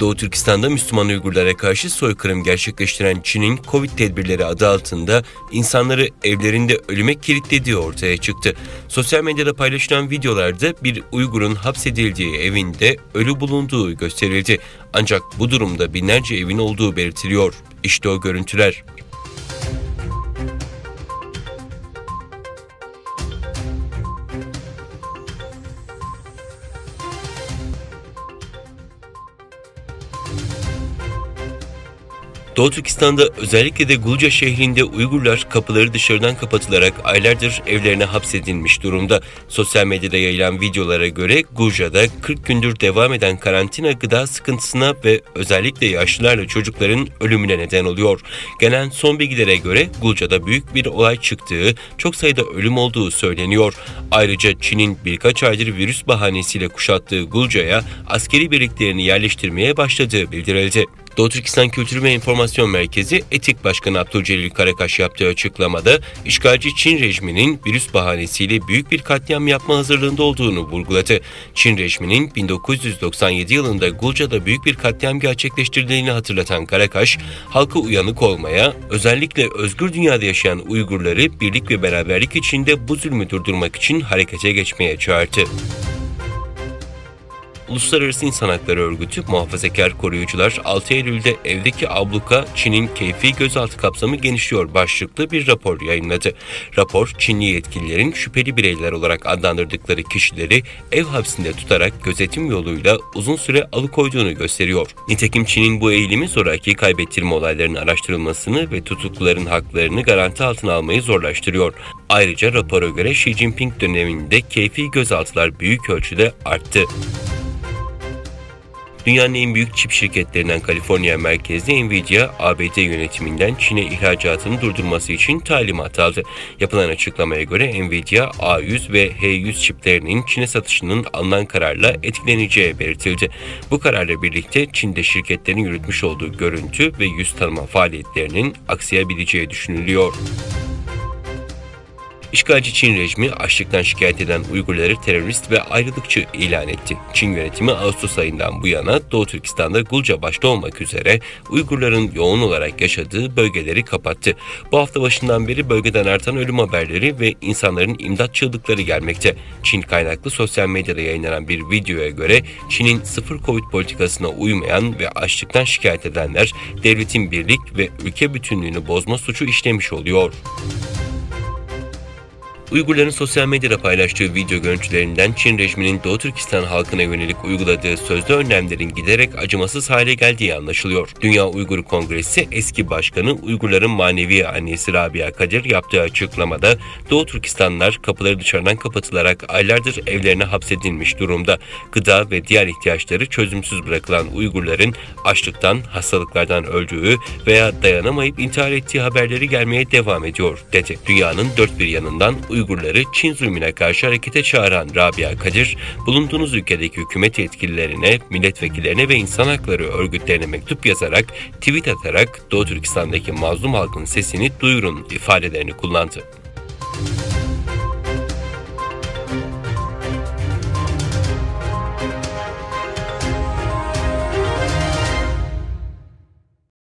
Doğu Türkistan'da Müslüman Uygurlara karşı soykırım gerçekleştiren Çin'in Covid tedbirleri adı altında insanları evlerinde ölüme kilitlediği ortaya çıktı. Sosyal medyada paylaşılan videolarda bir Uygur'un hapsedildiği evinde ölü bulunduğu gösterildi. Ancak bu durumda binlerce evin olduğu belirtiliyor. İşte o görüntüler. Doğu Türkistan'da özellikle de Gulca şehrinde Uygurlar kapıları dışarıdan kapatılarak aylardır evlerine hapsedilmiş durumda. Sosyal medyada yayılan videolara göre Gulca'da 40 gündür devam eden karantina gıda sıkıntısına ve özellikle yaşlılarla çocukların ölümüne neden oluyor. Gelen son bilgilere göre Gulca'da büyük bir olay çıktığı, çok sayıda ölüm olduğu söyleniyor. Ayrıca Çin'in birkaç aydır virüs bahanesiyle kuşattığı Gulca'ya askeri birliklerini yerleştirmeye başladığı bildirildi. Doğu Türkistan Kültür ve İnformasyon Merkezi Etik Başkanı Abdülcelil Karakaş yaptığı açıklamada işgalci Çin rejiminin virüs bahanesiyle büyük bir katliam yapma hazırlığında olduğunu vurguladı. Çin rejiminin 1997 yılında Gulca'da büyük bir katliam gerçekleştirdiğini hatırlatan Karakaş, halkı uyanık olmaya, özellikle özgür dünyada yaşayan Uygurları birlik ve beraberlik içinde bu zulmü durdurmak için harekete geçmeye çağırdı. Uluslararası İnsan Hakları Örgütü Muhafazakar Koruyucular 6 Eylül'de evdeki abluka Çin'in keyfi gözaltı kapsamı genişliyor başlıklı bir rapor yayınladı. Rapor Çinli yetkililerin şüpheli bireyler olarak adlandırdıkları kişileri ev hapsinde tutarak gözetim yoluyla uzun süre alıkoyduğunu gösteriyor. Nitekim Çin'in bu eğilimi zoraki kaybettirme olaylarının araştırılmasını ve tutukluların haklarını garanti altına almayı zorlaştırıyor. Ayrıca rapora göre Xi Jinping döneminde keyfi gözaltılar büyük ölçüde arttı. Dünyanın en büyük çip şirketlerinden Kaliforniya merkezli Nvidia, ABD yönetiminden Çin'e ihracatını durdurması için talimat aldı. Yapılan açıklamaya göre Nvidia, A100 ve H100 çiplerinin Çin'e satışının alınan kararla etkileneceği belirtildi. Bu kararla birlikte Çin'de şirketlerin yürütmüş olduğu görüntü ve yüz tanıma faaliyetlerinin aksayabileceği düşünülüyor. İşgalci Çin rejimi açlıktan şikayet eden Uygurları terörist ve ayrılıkçı ilan etti. Çin yönetimi Ağustos ayından bu yana Doğu Türkistan'da Gulca başta olmak üzere Uygurların yoğun olarak yaşadığı bölgeleri kapattı. Bu hafta başından beri bölgeden artan ölüm haberleri ve insanların imdat çığlıkları gelmekte. Çin kaynaklı sosyal medyada yayınlanan bir videoya göre Çin'in sıfır Covid politikasına uymayan ve açlıktan şikayet edenler devletin birlik ve ülke bütünlüğünü bozma suçu işlemiş oluyor. Uygurların sosyal medyada paylaştığı video görüntülerinden Çin rejiminin Doğu Türkistan halkına yönelik uyguladığı sözlü önlemlerin giderek acımasız hale geldiği anlaşılıyor. Dünya Uygur Kongresi eski başkanı Uygurların manevi annesi Rabia Kadir yaptığı açıklamada Doğu Türkistanlılar kapıları dışarıdan kapatılarak aylardır evlerine hapsedilmiş durumda. Gıda ve diğer ihtiyaçları çözümsüz bırakılan Uygurların açlıktan, hastalıklardan öldüğü veya dayanamayıp intihar ettiği haberleri gelmeye devam ediyor dedi. Dünyanın dört bir yanından Uygurları Çin zulmüne karşı harekete çağıran Rabia Kadir, bulunduğunuz ülkedeki hükümet yetkililerine, milletvekillerine ve insan hakları örgütlerine mektup yazarak, tweet atarak Doğu Türkistan'daki mazlum halkın sesini duyurun ifadelerini kullandı.